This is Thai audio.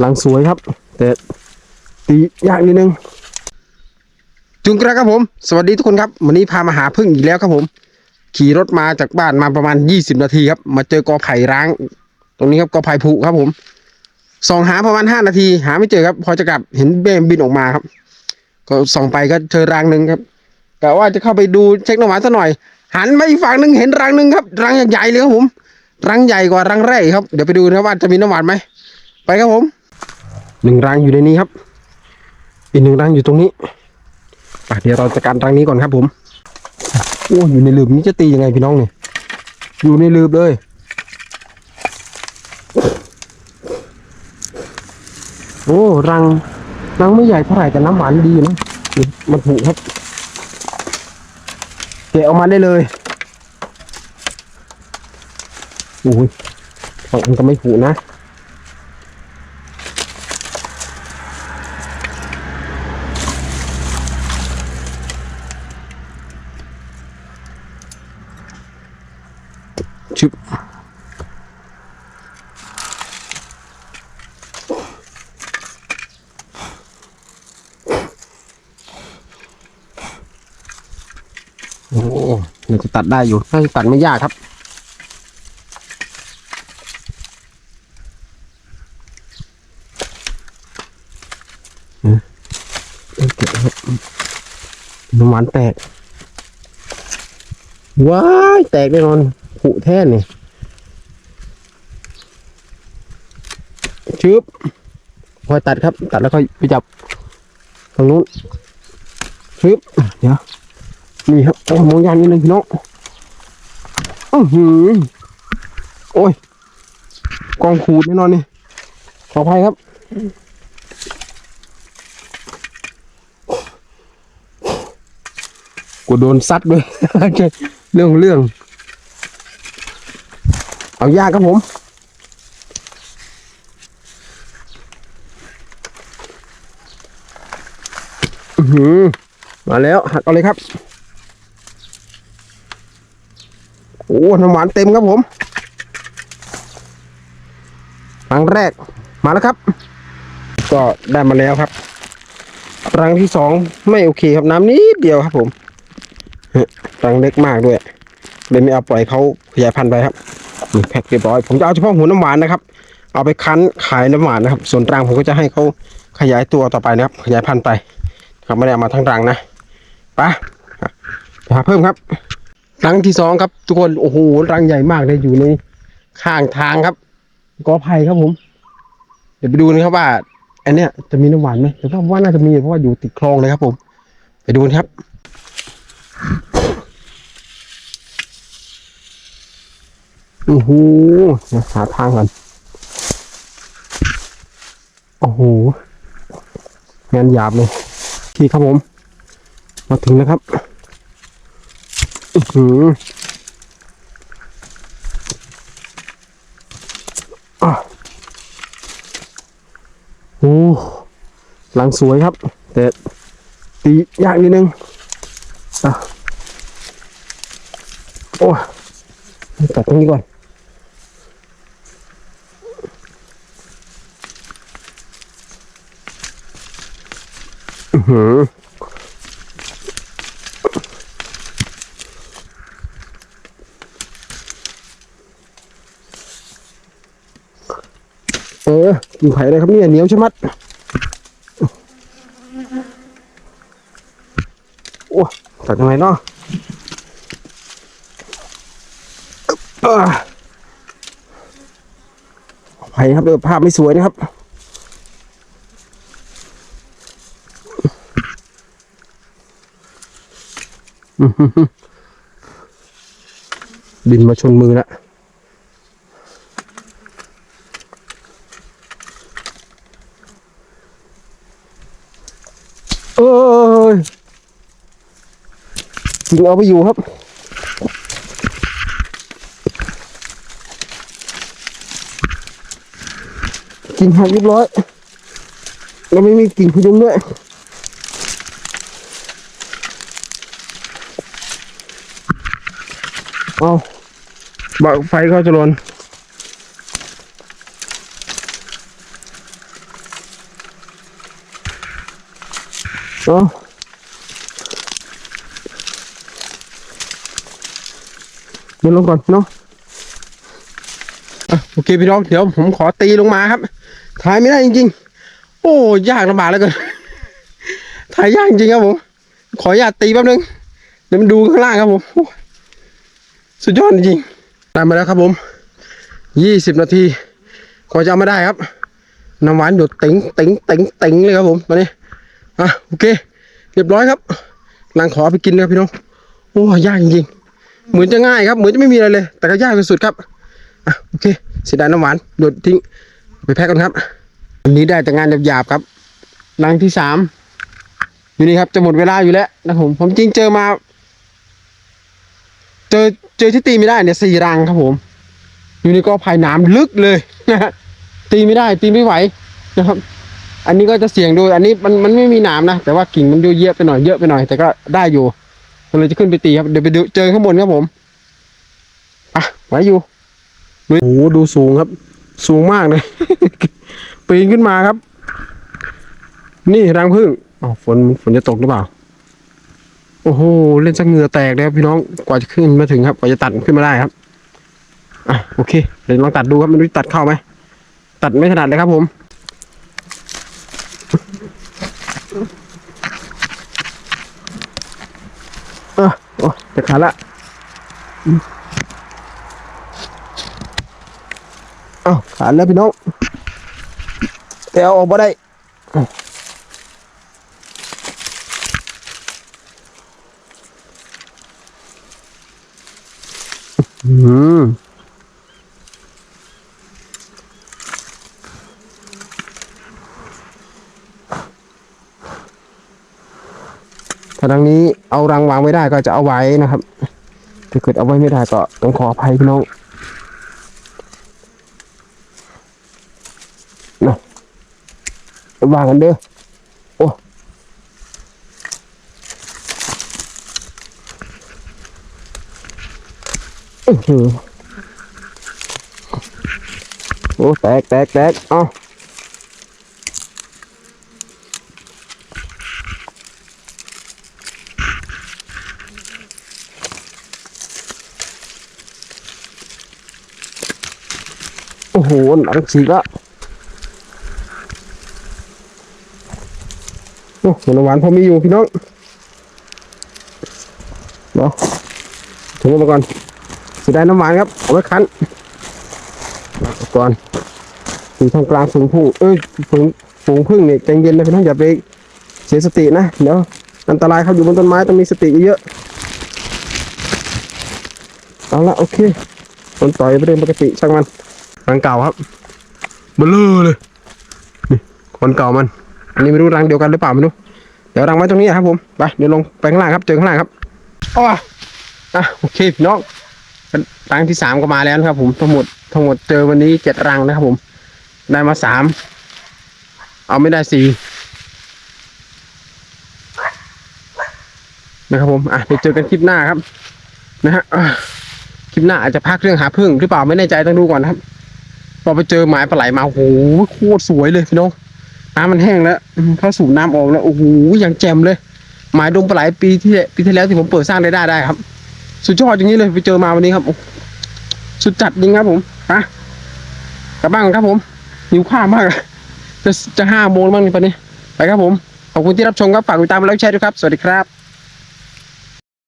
หลังสวยครับ แต่ตียากนิดนึงจุงกระครับผม สวัสดีทุกคนครับ วันนี้พามาหาพึ่งอีกแล้วครับผม ขี่รถมาจากบ้านมาประมาณ 20 นาทีครับ มาเจอกอไผ่ร้าง ตรงนี้ครับกอไผ่ผุครับผมส่องหาประมาณ 5 นาที หาไม่เจอครับ พอจะกลับเห็นเบมบินออกมาครับ ก็ส่องไปก็เจอรังหนึ่งครับกะว่าจะเข้าไปดูเช็คน้ำหวานซะหน่อย หันมาอีกฝั่งหนึ่งเห็นรังหนึ่งครับรังใหญ่เลยครับผม รังใหญ่กว่ารังแรกอีกครับ เดี๋ยวไปดูนะครับว่าจะมีน้ำหวานไหมไปครับผม หนึ่งรังอยู่ในนี้ครับ อีกหนึ่งรังอยู่ตรงนี้เดี๋ยวเราจัดการรังนี้ก่อนครับผมโอ้อยู่ในหลืบนี้จะตียังไงพี่น้องเนี่ยอยู่ในหลืบเลยโอ้รังรังไม่ใหญ่เท่าไหร่แต่น้ำหวานดีนะมันถูกครับเกะออกมาได้เลยโอ้ยฝั่งมันก็ไม่ผูนะ ชึบโอ้น่าจะตัดได้อยู่น่าจะตัดไม่ยากครับอืมเอ้ยเก็บครับน้ำหวานแตก ว้าย แตกแน่นอน ผุแท่นนี่ชึบพอตัดครับ ตัดแล้วค่อยไปจับตรงนู้นชึบเดี๋ยวนี่ครับโอ้มองยานนิดนึงพี่น้องอื้อหือโอ้ยกองขูดแน่นอนนี่ขออภัยครับกูโดนซัดด้วยเรื่องของเรื่อง เอายากครับผม มาแล้วหักเอาเลยครับ โอ้น้ำหวานเต็มครับผมครั้งแรกมาแล้วครับ ก็ได้มาแล้วครับ รังที่สองไม่โอเคครับน้ำนิดเดียวครับผมรังเล็กมากด้วยเลยไม่เอาปล่อยเขาขยายพันธุ์ไปครับ นี่แพ็คเรียบร้อย ผมจะเอาเฉพาะหัวน้ำหวานนะครับ เอาไปคั้นขายน้ำหวานนะครับ ส่วนรังผมก็จะให้เขาขยายตัวต่อไปนะครับ ขยายพันธุ์ไปครับไม่ได้เอามาทั้งรังนะไปไปหาเพิ่มครับ รังที่สองครับ ทุกคนโอ้โหรังใหญ่มากเลยอยู่ในข้างทางครับกอไผ่ครับผม เดี๋ยวไปดูนะครับว่าอันเนี้ยจะมีน้ำหวานไหมแต่ว่าว่าน่าจะมีเพราะว่าอยู่ติดคลองเลยครับผม ไปดูกันครับ โอ้โหเดี๋ยวหาทางก่อนโอ้โหงานหยาบเลยพี่ครับผม มาถึงแล้วครับอือหืออะโอ้หลังสวยครับ แต่ตียากนิดนึงอะโอ้ตัดตรงนี้ก่อน หือเออกินไผ่เลยครับเนี่ยเหนียวใชะมัดโอ้ตัดยังไงเนาะไผ่ครับเออภาพไม่สวยนะครับ อื้อหือหือดินมาชนมือล้วเอ้ยจริงเอาไปอยู่ครับ กิ่งหักเรียบร้อย แล้วไม่มีกิ่งพยุงด้วย เอาบักไฟเข้าจรนเอาเดินลงก่อนเนาะโอเคพี่น้องเดี๋ยวผมขอตีลงมาครับ ถ่ายไม่ได้จริงๆ โอ้ยากลำบากเลยกันถ่ายยากจริงครับผม ขออนุญาตตีแป๊บนึง เดี๋ยวมันดูข้างล่างครับผม สุดยอดจริงๆได้มาแล้วครับผมยี่สิบนาทีกว่าจะเอามาได้ครับ น้ำหวานหยดติ๋งติ๋งติ๋งติ๋งเลยครับผมตอนนี้อะโอเค เรียบร้อยครับนางขอเอาไปกินนะครับพี่น้องโอ้ยากจริงๆเหมือนจะง่ายครับ เหมือนจะไม่มีอะไรเลย แต่ก็ยากสุดๆครับอะโอเคเสียดายน้ำหวานหยดทิ้งไปแพ็กกันครับอันนี้ได้แต่งานหยาบๆครับรังที่สามอยู่นี่ครับจะหมดเวลาอยู่แล้วนะผมผมจริงเจอมา เจอ อที่ตีไม่ได้เนี่ยสี่รังครับผม อยู่ในกอไผ่หน้ำลึกเลยนะฮะตีไม่ได้ตีไม่ไหวนะครับ อันนี้ก็จะเสี่ยงดูอันนี้มันมันไม่มีหนามนะแต่ว่ากิ่งมันดูเยอะไปหน่อยเยอะไปหน่อย แต่ก็ได้อยู่ก็เลยจะขึ้นไปตีครับเดี๋ยวไปดูเจอข้างบนครับผมอะไหวอยู่โอ้โหดูสูงครับ สูงมากเลย ปีนขึ้นมาครับ นี่รังผึ้งอ๋อฝนฝนจะตกหรือเปล่า โอ้โห เล่นสักเหงื่อแตกเลยครับพี่น้องกว่าจะขึ้นมาถึงครับ กว่าจะตัดขึ้นมาได้ครับอะโอเคเดี๋ยวลองตัดดูครับม่รู้จะตัดเข้าไหมตัดไม่ถนัดเลยครับผมเออโอ้จะขาดละเอ้าขาดแล้วพี่น้องแต่เอาออกมาได้ อืมถ้าทางนี้เอารังวางไม่ได้ก็จะเอาไว้นะครับ ถ้าเกิดเอาไว้ไม่ได้ก็ต้องขออภัยพี่น้องนะวางกันเด้อ อื้อหือโอ้แตกแตกแตกเอ้าโอ้โหหนังฉีละโอ้หวานหวานพอมีอยู่พี่น้องเนาะถุงมาก่อน เสียดายน้ำหวานครับ เอาไว้คั้นเอาก่อนอยู่ทางกลางฝูงผู้เอ้ยฝูงฝูงพึ่งเนี่ยใจเย็นนะพี่น้องอย่าไปเสียสตินะเดี๋ยวอันตรายเขาอยู่บนต้นไม้ต้องมีสติเยอะๆเอาละโอเคคนต่อยไปเรื่องปกติช่างมันรังเก่าครับเบลอเลยนี่คนเก่ามันอันนี้ไม่รู้รังเดียวกันหรือเปล่าไม่รู้เดี๋ยวรังไว้ตรงนี้ครับผมไปเดี๋ยวลงไปข้างล่างครับเจอข้างล่างครับอ้ออะโอเคพี่น้องเป็น รังที่สามก็มาแล้วนะครับ ผมทั้งหมดทั้งหมดเจอวันนี้เจ็ดรังนะครับผม ได้มาสามเอาไม่ได้สี่นะครับผมอะเดี๋ยวเจอกันคลิปหน้าครับ นะฮะคลิปหน้าอาจจะพักเรื่องหาพึ่งหรือเปล่าไม่แน่ใจต้องดูก่อนนะครับพอไปเจอหมายปลาไหลมาโอ้โหโคตรสวยเลยพี่น้องน้ำมันแห้งแล้วเข้าสู่น้ำออกแล้วโอ้โหอย่างแจ่มเลย หมายดงปลาไหลปีที่ปีที่แล้วที่ผมเปิดสร้างได้ได้ครับ สุดยอดอย่างนี้เลยไปเจอมาวันนี้ครับสุดจัดจริงครับผมไปกลับบ้านครับผมหิวข้าวมากจะจะห้าโมงแล้วมั้งตอนนี้ไปครับผมขอบคุณที่รับชมครับฝากติดตามและแชร์ด้วยครับ สวัสดีครับ